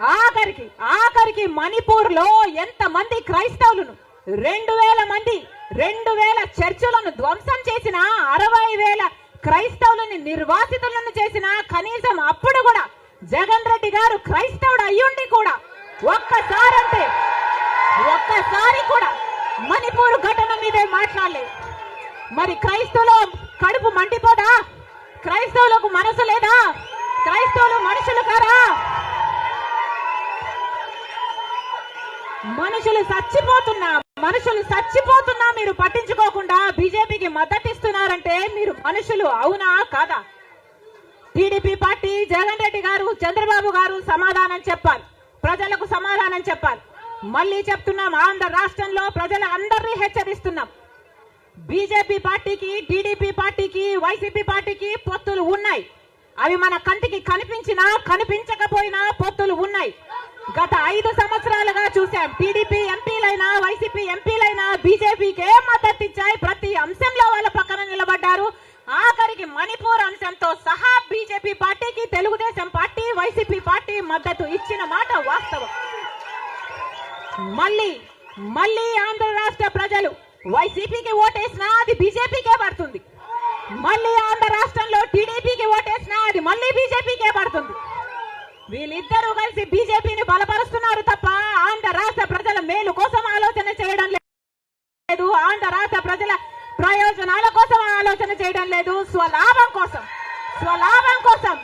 ఆఖరికి ఆఖరికి మణిపూర్లో ఎంత మంది క్రైస్తవులను రెండు వేల మంది రెండు వేల చర్చులను ధ్వంసం చేసిన అరవై వేల క్రైస్తవులని నిర్వాసితులను చేసిన కనీసం అప్పుడు కూడా జగన్ రెడ్డి గారు క్రైస్తవుడు అయ్యుండి కూడా ఒక్కసారంటే ఒక్కసారి కూడా మణిపూర్ ఘటన మీదే మాట్లాడలేదు. మరి క్రైస్తవులు కడుపు మండిపోదా? క్రైస్తవులకు మనసు లేదా? క్రైస్తవులు మనుషులు కారా? మనుషులు చచ్చిపోతున్నా మనుషులు చచ్చిపోతున్నా మీరు పట్టించుకోకుండా బీజేపీకి మద్దతిస్తున్నారంటే మీరు మనుషులు అవునా కాదా? టీడీపీ పార్టీ జగన్ రెడ్డి గారు చంద్రబాబు గారు సమాధానం చెప్పాలి. ప్రజలకు సమాధానం చెప్పాలి. మళ్ళీ చెప్తున్నాం ఆంధ్ర రాష్ట్రంలో ప్రజల అందరినీ హెచ్చరిస్తున్నాం. బీజేపీ పార్టీకి టీడీపీ పార్టీకి వైసీపీ పార్టీకి పొత్తులు ఉన్నాయి. అవి మన కంటికి కనిపించినా కనిపించకపోయినా పొత్తులు ఉన్నాయి. గత ఐదు సంవత్సరాలుగా చూసాం టీడీపీ ఎంపీలైనా వైసీపీ ఎంపీలైనా బీజేపీకే మద్దతు ఇచ్చాయి. ప్రతి అంశంలో వాళ్ళ పక్కన నిలబడ్డారు. ఆఖరికి మణిపూర్ అంశంతో సహా బీజేపీ పార్టీకి తెలుగుదేశం పార్టీ వైసీపీ పార్టీ మద్దతు ఇచ్చిన మాట వాస్తవం. మళ్ళీ మళ్ళీ ఆంధ్ర రాష్ట్ర ప్రజలు వైసీపీకి ఓటేసినా అది బీజేపీకే పడుతుంది. మళ్ళీ ఆంధ్ర రాష్ట్రంలో టీడీపీకి ఓటేసినా అది మళ్ళీ బీజేపీకే పడుతుంది వీళ్ళిద్దరూ కలిసి బీజేపీని బలపరుస్తున్నారు తప్ప ఆంధ్ర రాష్ట్ర ప్రజల మేలు కోసం ఆలోచన చేయడం లేదు. ఆంధ్ర రాష్ట్ర ప్రజల ప్రయోజనాల కోసం ఆలోచన చేయడం లేదు. స్వలాభం కోసం స్వలాభం కోసం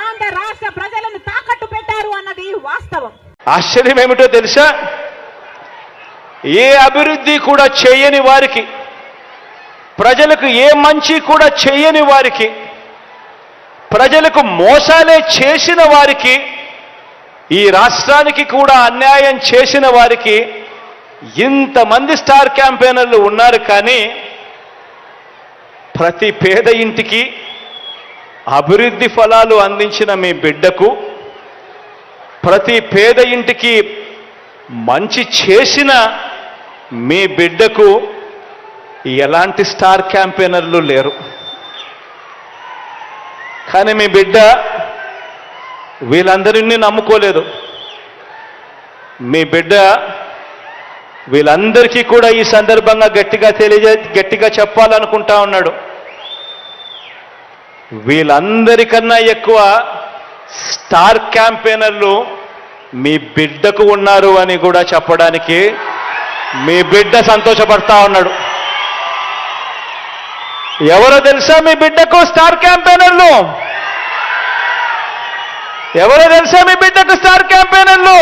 ఆంధ్ర రాష్ట్ర ప్రజలను తాకట్టు పెట్టారు అన్నది వాస్తవం. ఆశ్చర్యం ఏమిటో తెలుసా? ఏ అభివృద్ధి కూడా చేయని వారికి ప్రజలకు ఏ మంచి కూడా చేయని వారికి ప్రజలకు మోసాలే చేసిన వారికి ఈ రాష్ట్రానికి కూడా అన్యాయం చేసిన వారికి ఇంతమంది స్టార్ క్యాంపెయినర్లు ఉన్నారు కానీ ప్రతి పేద ఇంటికి అభివృద్ధి ఫలాలు అందించిన మీ బిడ్డకు ప్రతి పేద ఇంటికి మంచి చేసిన మీ బిడ్డకు ఎలాంటి స్టార్ క్యాంపెయినర్లు లేరు. కానీ మీ బిడ్డ వీళ్ళందరినీ నమ్ముకోలేదు. మీ బిడ్డ వీళ్ళందరికీ కూడా ఈ సందర్భంగా గట్టిగా తెలియజే గట్టిగా చెప్పాలనుకుంటా ఉన్నాడు. వీళ్ళందరికన్నా ఎక్కువ స్టార్ క్యాంపెయినర్లు మీ బిడ్డకు ఉన్నారు అని కూడా చెప్పడానికి మీ బిడ్డ సంతోషపడతా ఉన్నాడు. ఎవరో తెలుసా మీ బిడ్డకు స్టార్ క్యాంపెయినర్లు? ఎవరో తెలుసా మీ బిడ్డకు స్టార్ క్యాంపెయినర్లు?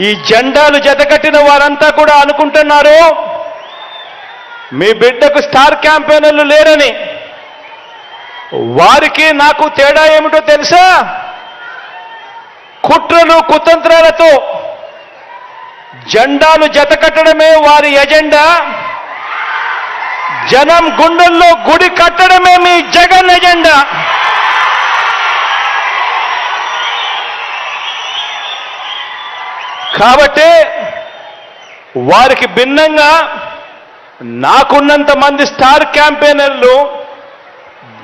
ఈ జెండాలు జతకట్టిన వారంతా కూడా అనుకుంటున్నారు మీ బిడ్డకు స్టార్ క్యాంపెయినర్లు లేరని. వారికి నాకు తేడా ఏమిటో తెలుసా? కుట్రలు కుతంత్రాలతో జెండాలు జతకట్టడమే వారి ఎజెండా. జనం గుండెల్లో గుడి కట్టడమే మీ జగన్ ఎజెండా. కాబట్టి వారికి భిన్నంగా నాకున్నంత మంది స్టార్ క్యాంపెయినర్లు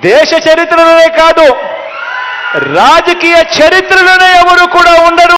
దేశ చరిత్రలోనే కాదు రాజకీయ చరిత్రలోనే ఎవరు కూడా ఉండరు.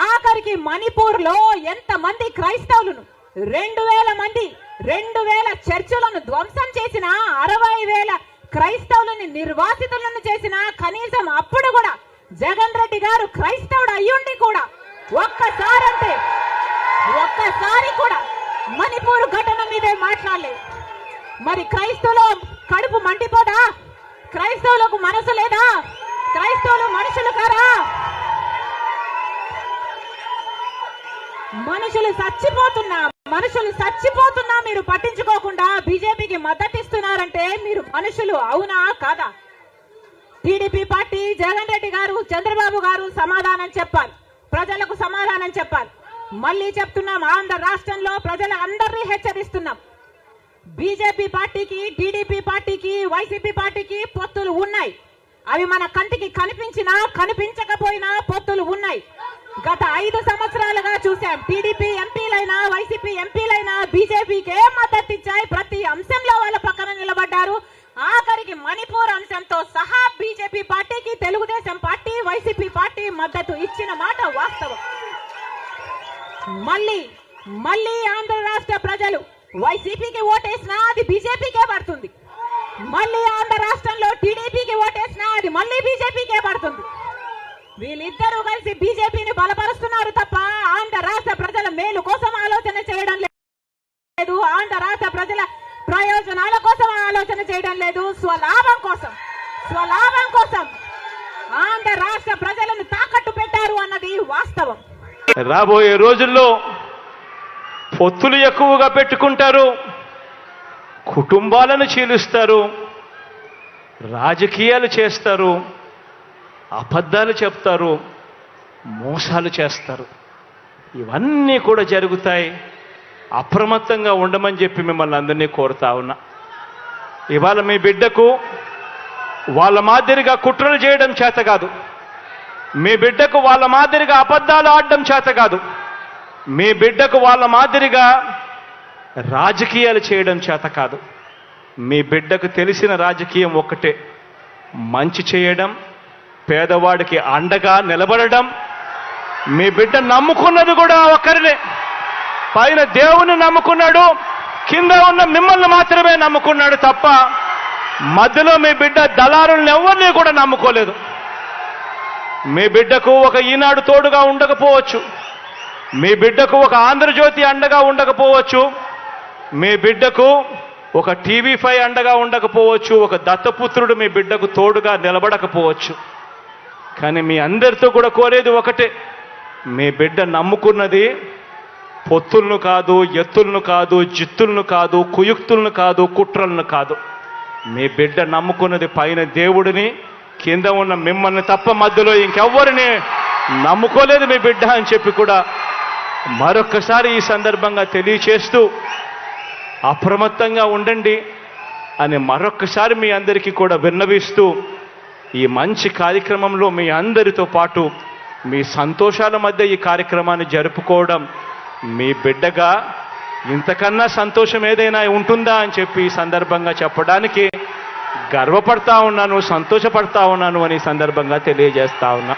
ఆఖరికి మణిపూర్లో ఎంత మంది క్రైస్తవులను? రెండు వేల మంది రెండు వేల చర్చిలను ధ్వంసం చేసిన అరవై వేల క్రైస్తవులని నిర్వాసితులను చేసిన కనీసం అప్పుడు కూడా జగన్ రెడ్డి గారు క్రైస్తవుడు అయ్యుండి కూడా ఒక్కసారి అంటే ఒక్కసారి కూడా మణిపూర్ ఘటన మీదే మాట్లాడలేదు. మరి క్రైస్తవులు కడుపు మండిపోదా? క్రైస్తవులకు మనసు లేదా? క్రైస్తవులు మనుషులు కారా? మనుషులు చచ్చిపోతున్నా మనుషులు చచ్చిపోతున్నా మీరు పట్టించుకోకుండా బీజేపీకి మద్దతిస్తున్నారంటే మీరు మనుషులు అవునా కాదా? టీడీపీ పార్టీ జగన్ రెడ్డి గారు చంద్రబాబు గారు సమాధానం చెప్పాలి. ప్రజలకు సమాధానం చెప్పాలి. మళ్ళీ చెప్తున్నాం ఆంధ్ర రాష్ట్రంలో ప్రజల అందరినీ హెచ్చరిస్తున్నాం. బీజేపీ పార్టీకి టీడీపీ పార్టీకి వైసీపీ పార్టీకి పొత్తులు ఉన్నాయి. అవి మన కంటికి కనిపించినా కనిపించకపోయినా పొత్తులు ఉన్నాయి. గత ఐదు సంవత్సరాలుగా చూసాం టీడీపీ ఎంపీలైనా వైసీపీ ఎంపీలైనా బీజేపీకే మద్దతు ఇచ్చాయి. ప్రతి అంశంలో వాళ్ళ పక్కన నిలబడ్డారు. ఆఖరికి మణిపూర్ అంశంతో సహా బీజేపీ పార్టీకి తెలుగుదేశం పార్టీ వైసీపీ పార్టీ మద్దతు ఇచ్చిన మాట వాస్తవం. మళ్ళీ మళ్ళీ ఆంధ్ర రాష్ట్ర ప్రజలు వైసీపీకి ఓటేసినా అది బీజేపీకే పడుతుంది. మళ్ళీ ఆంధ్ర రాష్ట్రంలో టీడీపీకి ఓటేసినా అది మళ్ళీ బీజేపీకే పడుతుంది. వీళ్ళిద్దరూ కలిసి బీజేపీని బలపరుస్తున్నారు తప్ప ఆంధ్ర రాష్ట్ర ప్రజల మేలు కోసం ఆలోచన చేయడం లేదు. ఆంధ్ర రాష్ట్ర ప్రజల ప్రయోజనాల కోసం ఆలోచన చేయడం లేదు. స్వలాభం కోసం స్వలాభం కోసం ఆంధ్ర రాష్ట్ర ప్రజలను తాకట్టు పెట్టారు అన్నది వాస్తవం. రాబోయే రోజుల్లో పొత్తులు ఎక్కువగా పెట్టుకుంటారు కుటుంబాలను చీలుస్తారు రాజకీయాలు చేస్తారు అబద్ధాలు చెప్తారు మోసాలు చేస్తారు. ఇవన్నీ కూడా జరుగుతాయి. అప్రమత్తంగా ఉండమని చెప్పి మిమ్మల్ని అందరినీ కోరుతా ఉన్నా. ఇవాళ మీ బిడ్డకు వాళ్ళ మాదిరిగా కుట్రలు చేయడం చేత కాదు. మీ బిడ్డకు వాళ్ళ మాదిరిగా అబద్ధాలు ఆడడం చేత కాదు. మీ బిడ్డకు వాళ్ళ మాదిరిగా రాజకీయాలు చేయడం చేత కాదు. మీ బిడ్డకు తెలిసిన రాజకీయం ఒక్కటే. మంచి చేయడం పేదవాడికి అండగా నిలబడడం మీ బిడ్డ నమ్ముకున్నది కూడా ఒక్కరినే. పైన దేవుని నమ్ముకున్నాడు కింద ఉన్న మిమ్మల్ని మాత్రమే నమ్ముకున్నాడు తప్ప మధ్యలో మీ బిడ్డ దళారులను ఎవరిని కూడా నమ్ముకోలేదు. మీ బిడ్డకు ఒక ఈనాడు తోడుగా ఉండకపోవచ్చు. మీ బిడ్డకు ఒక ఆంధ్రజ్యోతి అండగా ఉండకపోవచ్చు. మీ బిడ్డకు ఒక టీవీ ఫైవ్ అండగా ఉండకపోవచ్చు. ఒక దత్తపుత్రుడు మీ బిడ్డకు తోడుగా నిలబడకపోవచ్చు. కానీ మీ అందరితో కూడా కోరేది ఒకటే. మీ బిడ్డ నమ్ముకున్నది పొత్తులను కాదు ఎత్తులను కాదు జిత్తులను కాదు కుయుక్తులను కాదు కుట్రలను కాదు. మీ బిడ్డ నమ్ముకున్నది పైన దేవుడిని కింద ఉన్న మిమ్మల్ని తప్ప మధ్యలో ఇంకెవ్వరిని నమ్ముకోలేదు మీ బిడ్డ అని చెప్పి కూడా మరొకసారి ఈ సందర్భంగా తెలియచేస్తూ అప్రమత్తంగా ఉండండి అని మరొక్కసారి మీ అందరికీ కూడా విన్నవిస్తూ ఈ మంచి కార్యక్రమంలో మీ అందరితో పాటు మీ సంతోషాల మధ్య ఈ కార్యక్రమాన్ని జరుపుకోవడం మీ బిడ్డగా ఇంతకన్నా సంతోషం ఏదైనా ఉంటుందా అని చెప్పి ఈ సందర్భంగా చెప్పడానికి గర్వపడతా ఉన్నాను సంతోషపడతా ఉన్నాను అని సందర్భంగా తెలియజేస్తా ఉన్నా.